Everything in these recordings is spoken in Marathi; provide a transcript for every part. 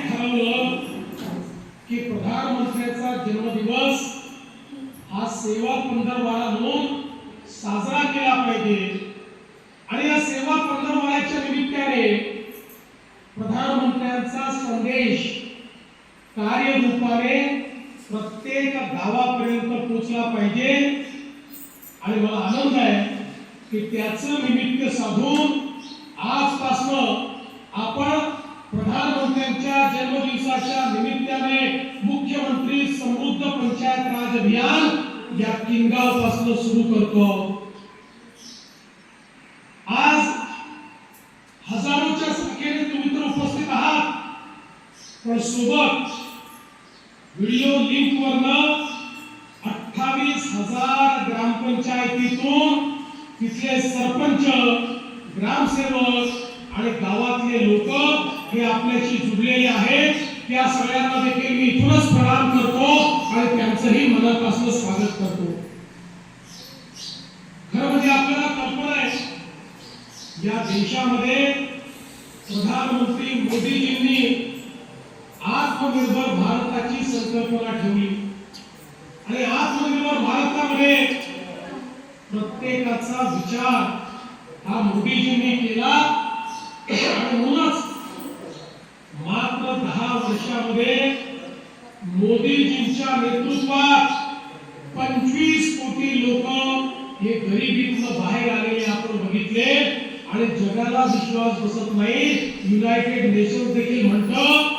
ठरवलं की प्रधानमंत्र्यांचा जन्मदिवस हा सेवा पंधरवाडा म्हणून साजरा केला पाहिजे. आणि या सेवा पंधरवाड्याच्या निमित्ताने प्रधानमंत्र्यांचा संदेश कार्यरूपाने प्रत्येक गावापर्यंत पोहोचला पाहिजे. आणि मला आनंद आहे की त्याचं निमित्त साधून आजपासून आपण प्रधानमंत्र्यांच्या जन्मदिवसाच्या निमित्ताने मुख्यमंत्री समृद्ध पंचायत राज अभियान या किनगावपासून सुरू करतो. आज हजारोच्या संख्येने तुम्ही तर उपस्थित आहात. पण सोबत व्हिडिओ लिंक वरनं अठ्ठावीस हजार ग्रामपंचायतीतून तिथले सरपंच ग्रामसेवक आणि गावातले लोक हे आपल्याशी जुडलेले आहेत. त्या सगळ्यांना देखील मी इथूनच प्रणाम करतो आणि त्यांचंही मनापासून स्वागत करतो. खरं म्हणजे आपल्याला कल्पना आहे. या देशामध्ये प्रधानमंत्री मोदीजींनी आत्मनिर्भर भारताची संकल्पना ठेवली. आणि आत्मनिर्भर भारतामध्ये प्रत्येकाचा विचार हा मोदीजींनी केला. म्हणूनच मात्र दहा वर्षामध्ये मोदीजींच्या नेतृत्वात पंचवीस कोटी लोक हे गरिबीतून बाहेर आलेले आपण बघितले आणि जगाला विश्वास बसत नाही युनायटेड नेशन्स देखील म्हणतं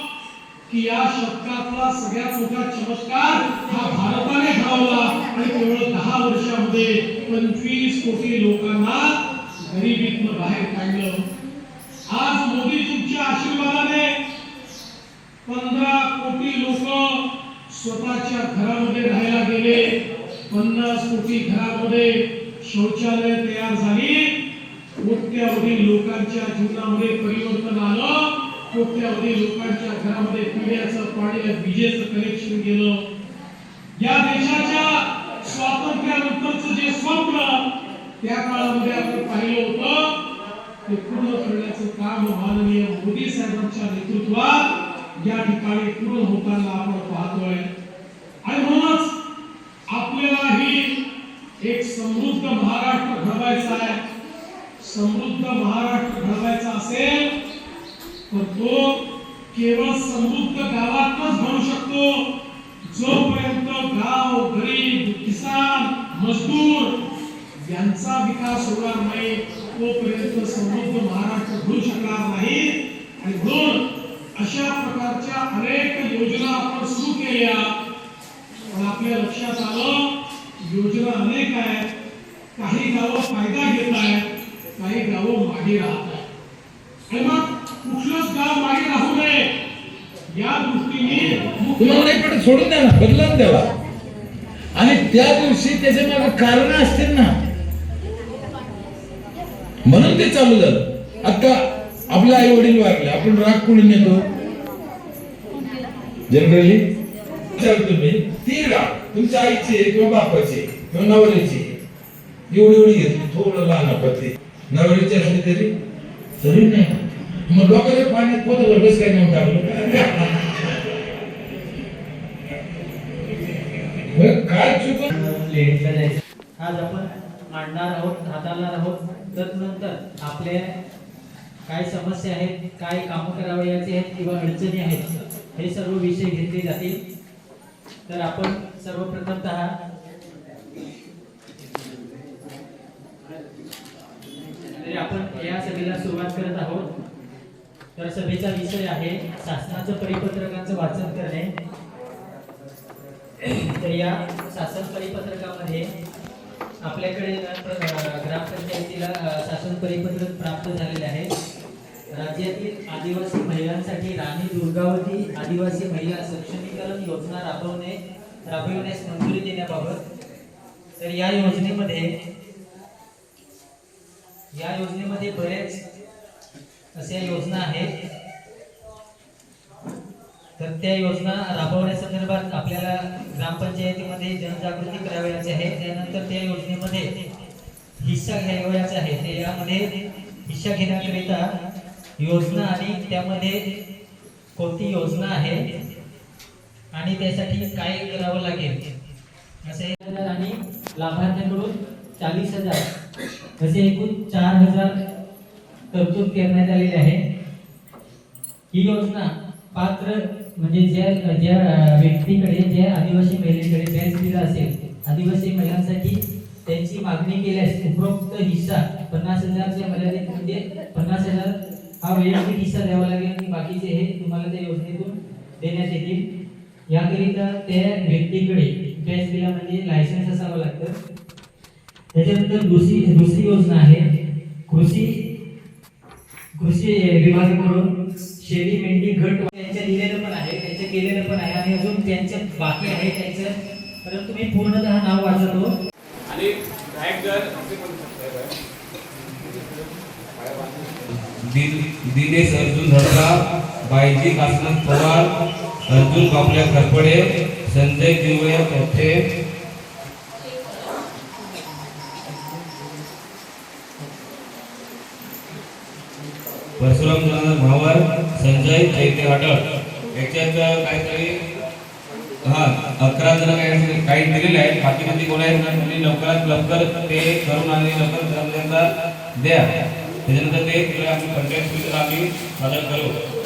की या शतकातला सगळ्यात मोठा चमत्कार हा भारताने घडवला आणि केवळ दहा वर्षामध्ये पंचवीस कोटी लोकांना गरिबीतनं बाहेर काढलं. आज मोदीजींच्या आशीर्वादाने पंधरा कोटी लोक स्वतःच्या घरामध्ये राहायला गेले. पन्नास कोटी घरामध्ये शौचालय तयार झाली. कोट्यावधी लोकांच्या जीवनामध्ये परिवर्तन आलं. कोट्यावधी लोकांच्या घरामध्ये पिण्याचं पाणी विजेचं कनेक्शन गेलं. या देशाच्या स्वातंत्र्यानंतरच जे स्वप्न त्या काळामध्ये आपण पाहिलं होतं. ते पूर्ण करण्याचं काम माननीय मोदी साहेबांच्या नेतृत्वात या ठिकाणी पूर्ण होताना आपण पाहतोय. आणि म्हणूनच आपल्यालाही एक समृद्ध महाराष्ट्र घडवायचा आहे. समृद्ध महाराष्ट्र घडवायचा असेल तर तो केवळ समृद्ध गावातच घडू शकतो. जोपर्यंत गाव गरीब किसान मजदूर यांचा विकास होणार नाही तोपर्यंत समृद्ध महाराष्ट्र होऊ शकणार नाही. आणि म्हणून अशा प्रकारच्या अनेक योजना आपण सुरू केल्या. पण आपल्या लक्षात आलं योजना अनेक आहेत. काही गावं फायदा घेत आहेत काही गावं मागे राहत आहेत. आणि मग कुठलंच गाव मागे राहू नये. या दृष्टीने तुम्हाला पण सोडून द्या ना बदलून द्यावा आणि त्या दिवशी त्याच्यामागे कारण असतील ना. म्हणून ते चालू झालं आता आपले आई वडील वारले आपण राग कुणी नेतो जनरली तुम्ही ती राग तुमच्या आईचे किंवा बापाचे किंवा नवऱ्याचे. एवढी एवढी घेतली थोडं लहान पत्ते नवऱ्याची असली तरी तरी नाही. मग डोक्याच्या पाण्यात पोत कसं काय नेऊन टाकलं? मग काय चुकून आज आपण मांडणार आहोत हाताळणार आहोत. तदनंतर आपल्या काय समस्या आहेत काय कामं करावयाचे आहेत किंवा अडचणी आहेत हे सर्व विषय घेतले जातील. तर आपण सर्वप्रथमत तरी आपण या सभेला सुरुवात करत आहोत. तर सभेचा विषय आहे शासनाचं परिपत्रकांचं वाचन करणे. तर या शासन परिपत्रकामध्ये आपल्याकडे ग्रामपंचायतीला शासन परिपत्रक प्राप्त झालेले आहे. राज्यातील आदिवासी महिलांसाठी राणी दुर्गावती आदिवासी महिला सक्षमीकरण योजना राबवणे राबविण्यास मंजुरी देण्याबाबत. तर या योजनेमध्ये या योजनेमध्ये बरेच अशा योजना आहेत. तर त्या योजना राबवण्यासंदर्भात आपल्याला ग्रामपंचायतीमध्ये जनजागृती करावयाची आहे. त्यानंतर त्या योजनेमध्ये हिस्सा घ्यावयाचा आहे. ते यामध्ये हिस्सा घेण्याकरिता योजना आणि त्यामध्ये कोणती योजना आहे आणि त्यासाठी काय करावं लागेल? असे आणि लाभार्थ्यांकडून चाळीस हजार असे एकूण चार हजार तरतूद करण्यात आलेली आहे. ही योजना पात्र म्हणजे ज्या ज्या व्यक्तीकडे ज्या आदिवासी महिलेकडे बँक दिला असेल आदिवासी महिलांसाठी त्यांची मागणी केल्यास उपरोक्त हिस्सा पन्नास हजारच्या मर्यादित म्हणजे पन्नास हजार हा वैयक्तिक हिस्सा द्यावा लागेल. आणि बाकीचे हे तुम्हाला त्या योजनेतून देण्यात येतील. याकरिता त्या व्यक्तीकडे बँक दिला म्हणजे लायसन्स असावं लागतं. त्याच्यानंतर दुसरी दुसरी योजना आहे. कृषी कृषी विभागाकडून शेळी मेंढी घट त्यांच्या दिलेलं पण आहे त्यांचं केलेलं पण आहे आणि अजून त्यांचं बाकी आहे त्यांचं. परंतु मी पूर्णतः नाव वाचतो आणि दिनेश अर्जुन धडका बायजी कासनाथ पवार अर्जुन कापल्या खरपडे संजय दिवया कवठे परशुराम जनार्दन भावर संजय चैत्य हटळ याच्यात काहीतरी हा अकरा जण काही काही दिलेले आहेत. बाकीमध्ये कोण आहेत? ना तुम्ही लवकरात लवकर ते करून आणि लवकर त्यांना द्या. त्याच्यानंतर ते तुला आम्ही पंचायत समितीला आम्ही सादर करू.